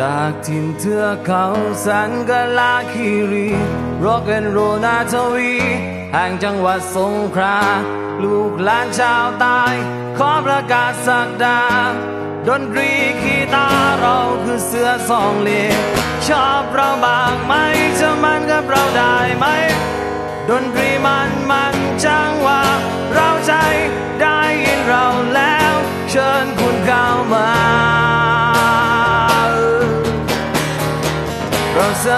จากถิ่นเทือกเขาสันกลาคีรีโรกเอนโรนาทวีแห่งจังหวัดสงขลาลูกหลานชาวใตายขอประกาศสักดา ดนตรีคีตาเราคือเสื้อสองเลียชอบเราบ้างไหมจะมันกับเราได้ไหม ดนตรีมันมันจังหว่าเราใจ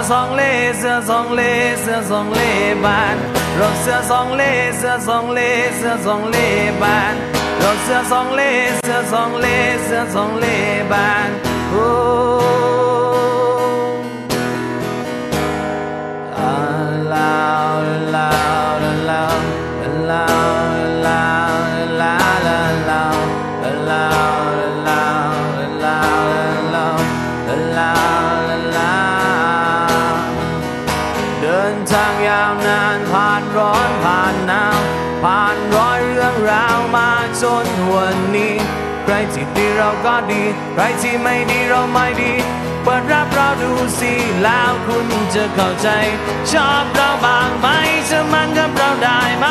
สือสองเล่เสือสองเล่เสือสองเล่บานเราเสือสองเล่เสือสองเล่เสือสองเล่บานเราเสือสองเล่เสือสองเล่เสือสองเล่บานโอ้ Allow, allow, allow, allow, allow, allow, วันนี้ ใครที่ดีเราก็ดี ใครที่ไม่ดีเราไม่ดีเปิดรับเราดูสิแล้วคุณจะเข้าใจ ชอบเราบ้างไหมจะมันกับเราได้ไหม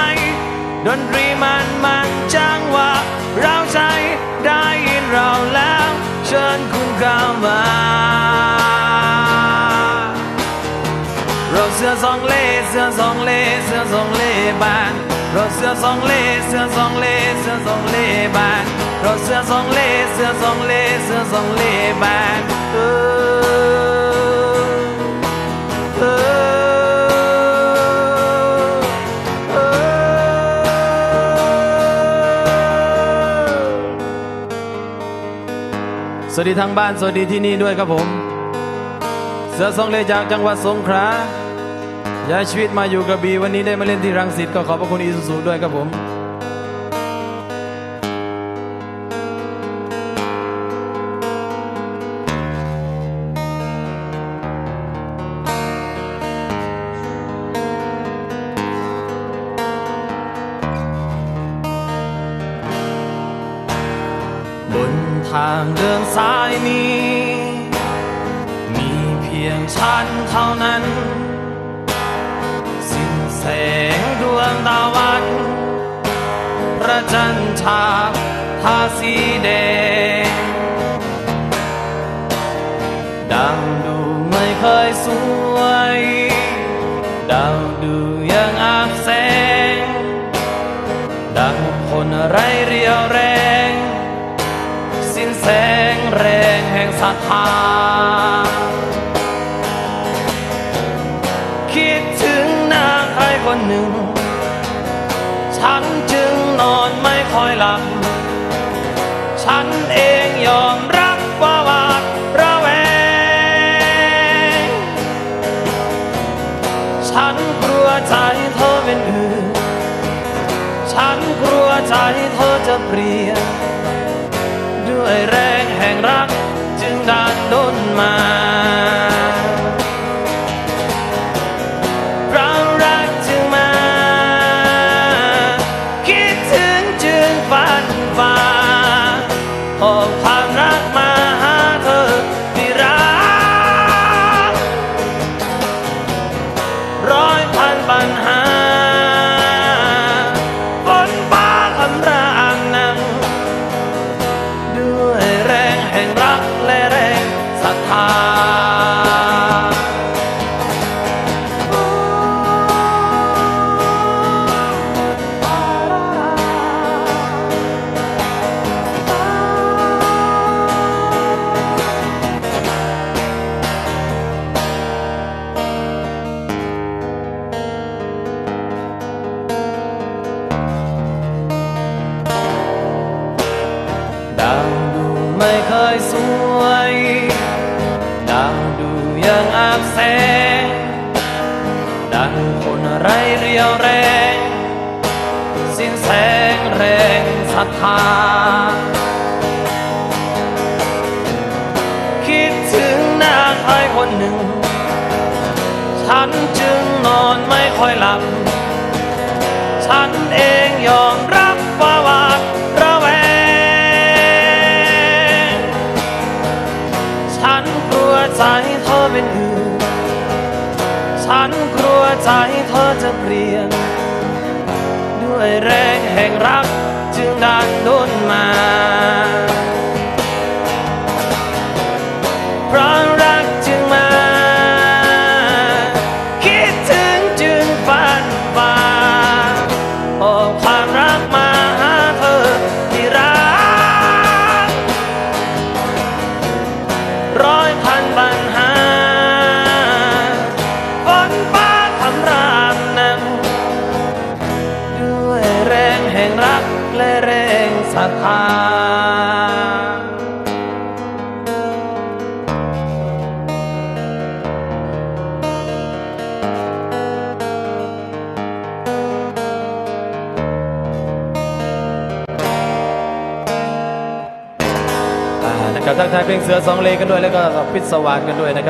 ดนตรีมันมันจังหวะเราใจได้ยินเราแล้ว เชิญคุณเข้ามาเราเสือสองเล่เสือสองเล่เสือสองเล่บาน ราเสื้อสองเล่เสื้อสองเล่เสื้อสองเล่บานเราเสื้อสองเล่เสื้อสองเล่เสื้อสองเล่บานเออเออเออสวัสดีทางบ้าน สวัสดีที่นี่ด้วยครับผม เสือสองเลจากจังหวัดสงขลา ย้ายชีวิตมาอยู่กระบี่วันนี้ได้มาเล่นที่รังสิตก็ขอบพระคุณอีสุสุด้วยครับผมบนทางเดินสายนี้ มีเพียงฉันเท่านั้น แสงดวงตะวัน พระจันทราทาสีแดง ดังดูไม่เคยสวยดาวดูยังอาบแสง ดังคนไรเรียวแรง สิ้นแสงแรงแห่งศรัทธา ฉันจึงนอนไม่ค่อยหลับ ฉันเองยอมรับว่าหวาดระแวง ฉันกลัวใจเธอเป็นอื่น ฉันกลัวใจเธอจะเปลี่ยน ด้วยแรงแห่งรักจึงดันด้นมา 어 สวย ดาวดูยังอาบแสง ดังคนไรเรียวแรง สิ้นแสงแรงศรัทธา คิดถึงหน้าใครคนหนึ่ง ฉันจึงนอนไม่ค่อยหลับ ฉันเองยอมรับันกลัวใจเธอจะเปลี่ยน ด้วยแรงแห่งรักจึงดันด้นมา รงแห่งรักและแรงศรัทธาอ่านะครับทักทายเพลงเสือสองเลกันด้วยแล้วก็พิศวานกันด้วยนะครับ